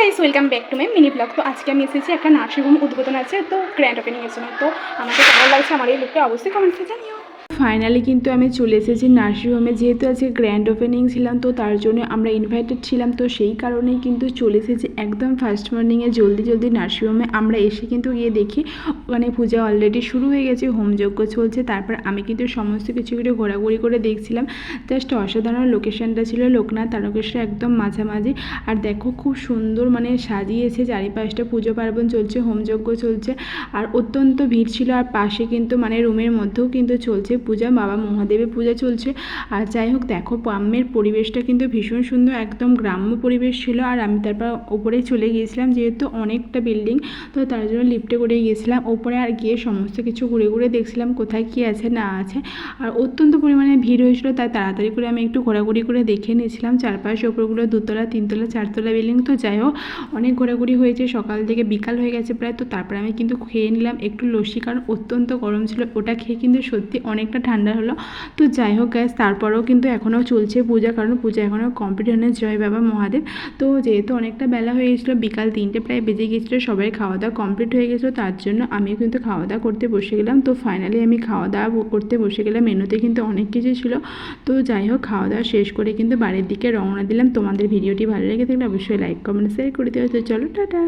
Guys welcome back to my mini blog তো আজকে আমি এসেছি একটা নার্সিংহোম উদ্বোধন আছে, তো গ্র্যান্ড ওপেনিং এর জন্য। তো আমাকে ভালো লাগছে, আমার এই লুকটা অবশ্যই কমেন্টসে জানিও। ফাইনালি কিন্তু আমি চলে এসেছি নার্সিংহোমে যেহেতু আজকে গ্র্যান্ড ওপেনিং ছিলাম, তো তার জন্য আমরা ইনভাইটেড ছিলাম। তো সেই কারণেই কিন্তু চলে এসেছি একদম ফার্স্ট মর্নিংয়ে জলদি জলদি নার্সিংহোমে আমরা এসে কিন্তু গিয়ে দেখি ওখানে পূজা অলরেডি শুরু হয়ে গেছে হোমযজ্ঞ চলছে। তারপর আমি কিন্তু সমস্ত কিছু করে ঘোরাঘুরি করে দেখছিলাম। জাস্ট অসাধারণ লোকেশনটা ছিল লোকনাথ তারকেশ্বর একদম মাঝামাঝি। আর দেখো খুব সুন্দর মানে সাজিয়েছে, চারিপাশটা পুজো পার্বণ চলছে হোমযজ্ঞ চলছে। আর অত্যন্ত ভিড় ছিল। আর পাশে কিন্তু মানে রুমের মধ্যেও কিন্তু চলছে পূজা, বাবা মহাদেবের পূজা চলছে। আর যাই হোক, দেখো গ্রামের পরিবেশটা কিন্তু ভীষণ সুন্দর, একদম গ্রাম্য পরিবেশ ছিল। আর আমি তারপর ওপরে চলে গিয়েছিলাম, যেহেতু অনেকটা বিল্ডিং তো তার জন্য লিফটে করে গিয়েছিলাম। ওপরে আর গিয়ে সমস্ত কিছু ঘুরে ঘুরে দেখছিলাম কোথায় কী আছে, না আছে। আর অত্যন্ত পরিমাণে ভিড় হয়েছিল, তাই তাড়াতাড়ি করে আমি একটু ঘোরাঘুরি করে দেখে নিয়েছিলাম। চারপাশে ওপরগুলো দুতলা, তিনতলা, চারতলা বিল্ডিং তো যাই হোক, অনেক ঘোরাঘুরি হয়েছে। সকাল থেকে বিকাল হয়ে গেছে প্রায়, তো তারপরে আমি কিন্তু খেয়ে নিলাম। একটু লস্যি, কারণ অত্যন্ত গরম ছিল, ওটা খেয়ে কিন্তু সত্যি অনেকটা ঠান্ডা হলো। তো যাই হোক গ্যাস তারপরেও কিন্তু এখনও চলছে পূজা, কারণ পূজা এখনও কমপ্লিট হয়নি জয় বাবা মহাদেব। তো যেহেতু অনেকটা বেলা হয়ে গেছিল, বিকাল তিনটে প্রায় বেজে গিয়েছিল সবাই খাওয়া দাওয়া কমপ্লিট হয়ে গেছিল, তার জন্য আমিও কিন্তু খাওয়া দাওয়া করতে বসে গেলাম। তো ফাইনালি আমি খাওয়া দাওয়া করতে বসে গেলাম, মেনুতে কিন্তু অনেক কিছু ছিল। তো যাই হোক খাওয়া দাওয়া শেষ করে কিন্তু বাড়ির দিকে রওনা দিলাম। তোমাদের ভিডিওটি ভালো লেগে থাকলে অবশ্যই লাইক কমেন্ট শেয়ার করে দেওয়া তো চলো, টাটা!